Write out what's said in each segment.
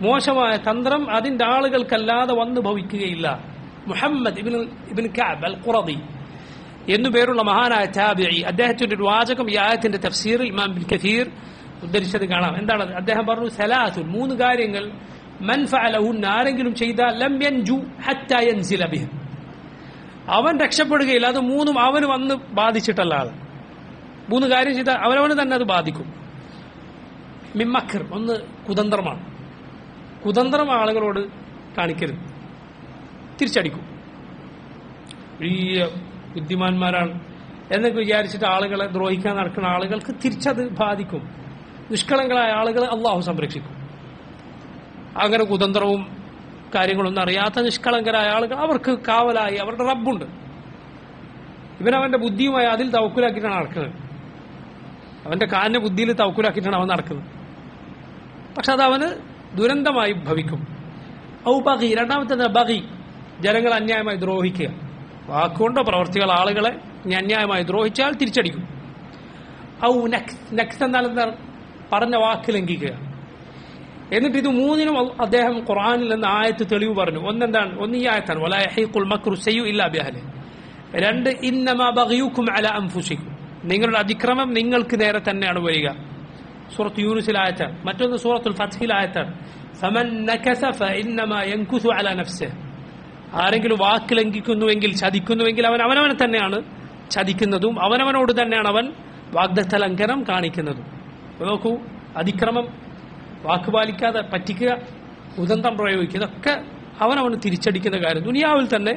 മോശമായ തന്ത്രം അതിന്റെ ആളുകൾക്കല്ലാതെ വന്നു ഭവിക്കുകയില്ല. മുഹമ്മദ് ഇബിൻ ഇബിൻ കഅബ് അൽ ഖുറദി എന്നു പേരുള്ള മഹാനായ താബിഈ അദ്ദേഹത്തിന്റെ ഒരു വാചകം ഈ ആയത്തിന്റെ തഫ്സീറിൽ ഇമാം ബിൻ കഥീർ ഉദ്ധരിച്ചത് കാണാം. എന്താണ്? അദ്ദേഹം പറഞ്ഞു സലാസുൻ മൂന്ന് കാര്യങ്ങൾ മൻ ഫഅലഹുൻ ആരെങ്കിലും ചെയ്താൽ ലം യൻജു ഹത്താ യൻസില ബിഹി. അവൻ രക്ഷപ്പെടുകയില്ല. അത് മൂന്നും അവന് വന്ന് ബാധിച്ചിട്ടല്ലാതെ മൂന്ന് കാര്യം ചെയ്താൽ അവനവന് തന്നെ അത് ബാധിക്കും. മിമ്മക്കർ ഒന്ന് കുതന്ത്രമാണ്. കുതന്ത്രം ആളുകളോട് കാണിക്കരുത്. തിരിച്ചടിക്കും. വലിയ ബുദ്ധിമാന്മാരാണ് എന്നൊക്കെ വിചാരിച്ചിട്ട് ആളുകളെ ദ്രോഹിക്കാൻ നടക്കുന്ന ആളുകൾക്ക് തിരിച്ചത് ബാധിക്കും. നിഷ്കളങ്കരായ ആളുകളെ അള്ളാഹു സംരക്ഷിക്കും. അങ്ങനെ കുതന്ത്രവും കാര്യങ്ങളൊന്നും അറിയാത്ത നിഷ്കളങ്കരായ ആളുകൾ അവർക്ക് കാവലായി അവരുടെ റബ്ബുണ്ട്. ഇവനവന്റെ ബുദ്ധിയുമായി അതിൽ തവക്കുലാക്കിയിട്ടാണ് നടക്കുന്നത്. അവന്റെ കാലിനെ ബുദ്ധിയിൽ തവക്കുലാക്കിയിട്ടാണ് അവൻ നടക്കുന്നത്. പക്ഷെ അത് അവന് ദുരന്തമായി ഭവിക്കും. ഔ രണ്ടാമത്തെ ബഹി ജനങ്ങൾ അന്യായമായി ദ്രോഹിക്കുക. വാക്കുകൊണ്ടോ പ്രവർത്തികൾ ആളുകളെ അന്യായമായി ദ്രോഹിച്ചാൽ തിരിച്ചടിക്കും. ഔ നക്സ് നക്സ് എന്നാൽ പറഞ്ഞ വാക്ക് ലംഘിക്കുക. എന്നിട്ട് ഇത് മൂന്നിനും അദ്ദേഹം ഖുറാനിൽ നിന്ന് ആയത്ത് തെളിവ് പറഞ്ഞു. ഒന്നെന്താണ്? ഒന്ന് ഈ ആയത്താണ്. മക്രു ഇല്ലാ രണ്ട് ഇന്നമാ ബഗിയുക്കും അല അൻഫുസിക്കും നിങ്ങളുടെ അതിക്രമം നിങ്ങൾക്ക് നേരെ തന്നെയാണ് വരിക. സൂറത്ത് യൂനുസിൽ മറ്റൊന്ന് സൂറത്തുൽ ഫത്ഹിൽ യൻകുസു ആരെങ്കിലും വാക്ക് ലംഘിക്കുന്നുവെങ്കിൽ ചതിക്കുന്നുവെങ്കിൽ അവൻ അവനവനെ തന്നെയാണ് ചതിക്കുന്നതും അവനവനോട് തന്നെയാണ് അവൻ വാഗ്ദത്ത ലംഘനം കാണിക്കുന്നതും. നോക്കൂ അതിക്രമം വാക്ക് പാലിക്കാതെ പറ്റിക്കുക ഉദന്തം പ്രയോഗിക്കുക ഇതൊക്കെ അവനവന് തിരിച്ചടിക്കുന്ന കാര്യം. ദുനിയാവിൽ തന്നെ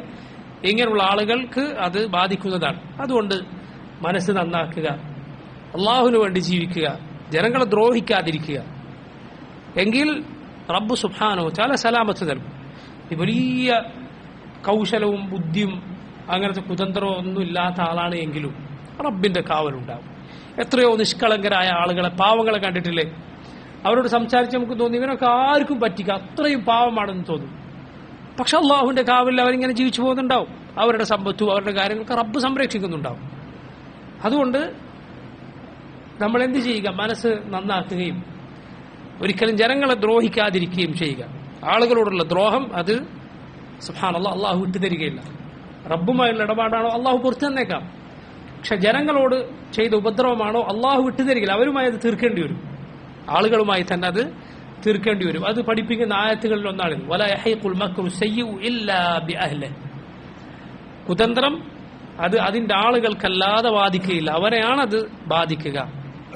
ഇങ്ങനെയുള്ള ആളുകൾക്ക് അത് ബാധിക്കുന്നതാണ്. അതുകൊണ്ട് മനസ്സ് നന്നാക്കുക അള്ളാഹുവിന് വേണ്ടി ജീവിക്കുക ജനങ്ങളെ ദ്രോഹിക്കാതിരിക്കുക. എങ്കിൽ റബ്ബ് സുഹാനോ ചാല സലാമത്ത് നൽകും വലിയ കൗശലവും ബുദ്ധിയും അങ്ങനത്തെ കുതന്ത്രവും ഒന്നും ഇല്ലാത്ത ആളാണ് എങ്കിലും റബ്ബിന്റെ കാവലുണ്ടാവും. എത്രയോ നിഷ്കളങ്കരായ ആളുകളെ പാവങ്ങളെ കണ്ടിട്ടില്ലേ? അവരോട് സംസാരിച്ച് നമുക്ക് തോന്നി ഇവനൊക്കെ ആർക്കും പറ്റിക്കുക അത്രയും പാവമാണെന്ന് തോന്നും. പക്ഷെ അള്ളാഹുവിന്റെ കാവലിൽ അവരിങ്ങനെ ജീവിച്ചു പോകുന്നുണ്ടാവും. അവരുടെ സമ്പത്തും അവരുടെ കാര്യങ്ങളൊക്കെ റബ്ബ് സംരക്ഷിക്കുന്നുണ്ടാവും. അതുകൊണ്ട് നമ്മൾ എന്ത് ചെയ്യുക? മനസ്സ് നന്നാക്കുകയും ഒരിക്കലും ജനങ്ങളെ ദ്രോഹിക്കാതിരിക്കുകയും ചെയ്യുക. ആളുകളോടുള്ള ദ്രോഹം അത് സുഹാനല്ല അള്ളാഹു വിട്ടുതരികയില്ല റബ്ബുമായുള്ള ഇടപാടാണോ? അള്ളാഹു പുറത്തു തന്നേക്കാം. പക്ഷെ ജനങ്ങളോട് ചെയ്ത ഉപദ്രവമാണോ? അള്ളാഹു വിട്ടുതരികില്ല അവരുമായി അത് തീർക്കേണ്ടി വരും. ആളുകളുമായി തന്നെ അത് തീർക്കേണ്ടി വരും. അത് പഠിപ്പിക്കുന്ന ആയത്തുകളിൽ ഒന്നാണ്. വല യഹീഖുൽ മക്രു സയ്യിഉ ഇല്ലാ ബിഅഹ്ലിഹി കുതന്ത്രം അത് അതിന്റെ ആളുകൾക്കല്ലാതെ ബാധിക്കുകയില്ല. അവരെയാണത് ബാധിക്കുക.